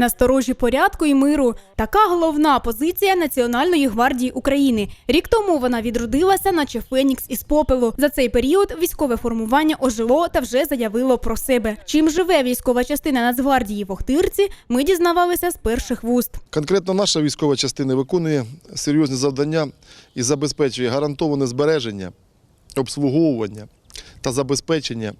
На сторожі порядку і миру така головна позиція Національної гвардії України. Рік тому вона відродилася, наче Фенікс із попелу. За цей період військове формування ожило та вже заявило про себе. Чим живе військова частина Нацгвардії в Охтирці, ми дізнавалися з перших вуст. Конкретно наша військова частина виконує серйозні завдання і забезпечує гарантоване збереження, обслуговування та забезпечення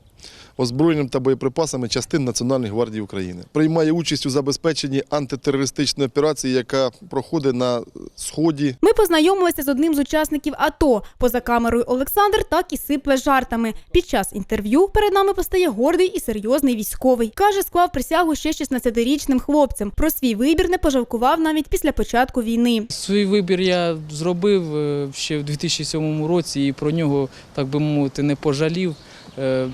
озброєнням та боєприпасами частин Національної гвардії України. Приймає участь у забезпеченні антитерористичної операції, яка проходить на сході Ми познайомилися з одним з учасників АТО. Поза камерою Олександр так і сипле жартами. Під час інтерв'ю перед нами постає гордий і серйозний військовий. Каже, склав присягу ще 16-річним хлопцем. Про свій вибір не пожалкував навіть після початку війни. Свій вибір я зробив е, ще в 2007 році і про нього, так би мовити, не пожалів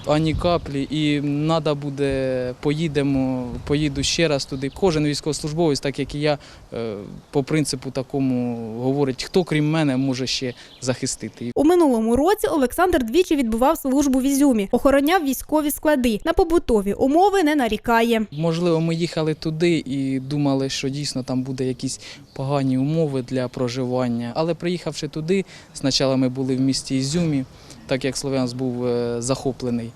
ані каплі. І треба буде, поїдемо, поїду ще раз туди. Кожен військовослужбовець, так як і я, е, по принципу такому говорить, хто крім мене може ще захистити. У минулому році Олександр двічі відбував службу в Ізюмі, охороняв військові склади. На побутові умови не нарікає. Можливо, ми їхали туди і думали, що дійсно там буде якісь погані умови для проживання. Але приїхавши туди, спочатку ми були в місті Ізюмі, так як Слов'янськ був е, захоплений,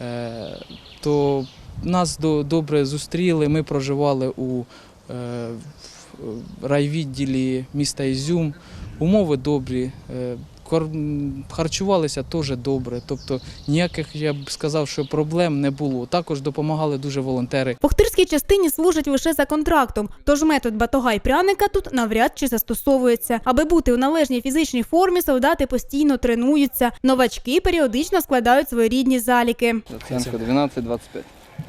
е, то нас добре зустріли. Ми проживали у е, райвідділі міста Ізюм. Умови добрі. Харчувалися теж добре, тобто ніяких я б сказав, що проблем не було. Також допомагали дуже волонтери. В Охтирській частині служать лише за контрактом, тож метод батога й пряника тут навряд чи застосовується. Аби бути у належній фізичній формі, солдати постійно тренуються. Новачки періодично складають своєрідні заліки. Оцінка 12-25.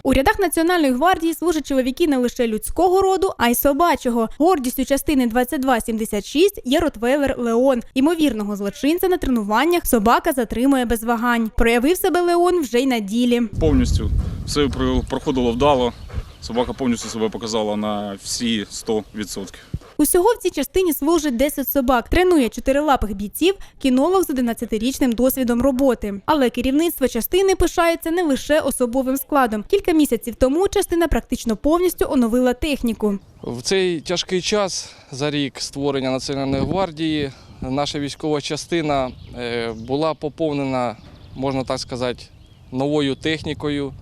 У рядах Національної гвардії служать чоловіки не лише людського роду, а й собачого. Гордістю частини 2276 є ротвейлер Леон. Імовірного злочинця на тренуваннях собака затримує без вагань. Проявив себе Леон вже й на ділі. повністю все про- проходило вдало. Собака повністю себе показала на всі 100%. Усього в цій частині служить 10 собак. Тренує чотирилапих бійців, кінолог з 11-річним досвідом роботи. Але керівництво частини пишається не лише особовим складом. Кілька місяців тому частина практично повністю оновила техніку. В цей тяжкий час за рік створення Національної гвардії наша військова частина е, була поповнена, можна так сказати, новою технікою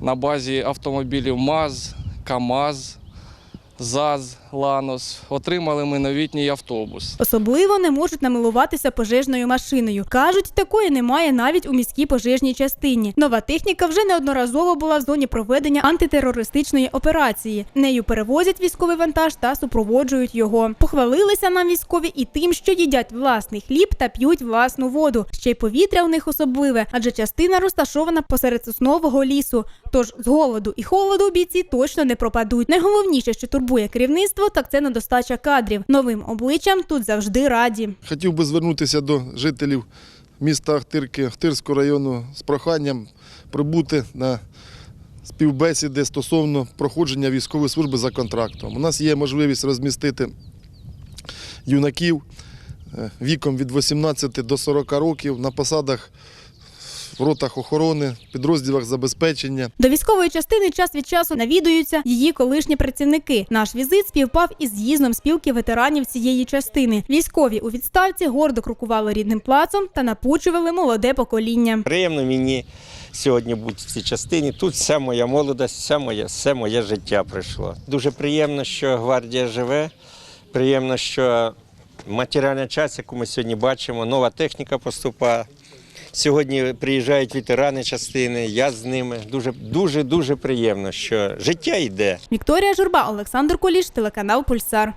на базі автомобілів МАЗ, КАМАЗ, ЗАЗ, Ланос. Отримали ми новітній автобус. Особливо не можуть намилуватися пожежною машиною. Кажуть, такої немає навіть у міській пожежній частині. Нова техніка вже неодноразово була в зоні проведення антитерористичної операції. Нею перевозять військовий вантаж та супроводжують його. Похвалилися нам військові і тим, що їдять власний хліб та п'ють власну воду. Ще й повітря у них особливе, адже частина розташована посеред соснового лісу. Тож з голоду і холоду бійці точно не пропадуть. Найголовніше, що турбує керівництво, так це недостача кадрів. Новим обличчям тут завжди раді. Хотів би звернутися до жителів міста Ахтирки, Ахтирського району з проханням прибути на співбесіди стосовно проходження військової служби за контрактом. У нас є можливість розмістити юнаків е, віком від 18 до 40 років на посадах в ротах охорони, підрозділах забезпечення. До військової частини час від часу навідуються її колишні працівники. Наш візит співпав із з'їздом спілки ветеранів цієї частини. Військові у відставці гордо крокували рідним плацом та напучували молоде покоління. Приємно мені сьогодні бути в цій частині. Тут вся моя молодость, все моє, все моє життя пройшло. Дуже приємно, що гвардія живе. Приємно, що матеріальна часть, яку ми сьогодні бачимо, нова техніка поступає. Сьогодні приїжджають ветерани частини, я з ними. Дуже дуже дуже приємно, що життя йде. Вікторія Журба, Олександр Коліш, телеканал Пульсар.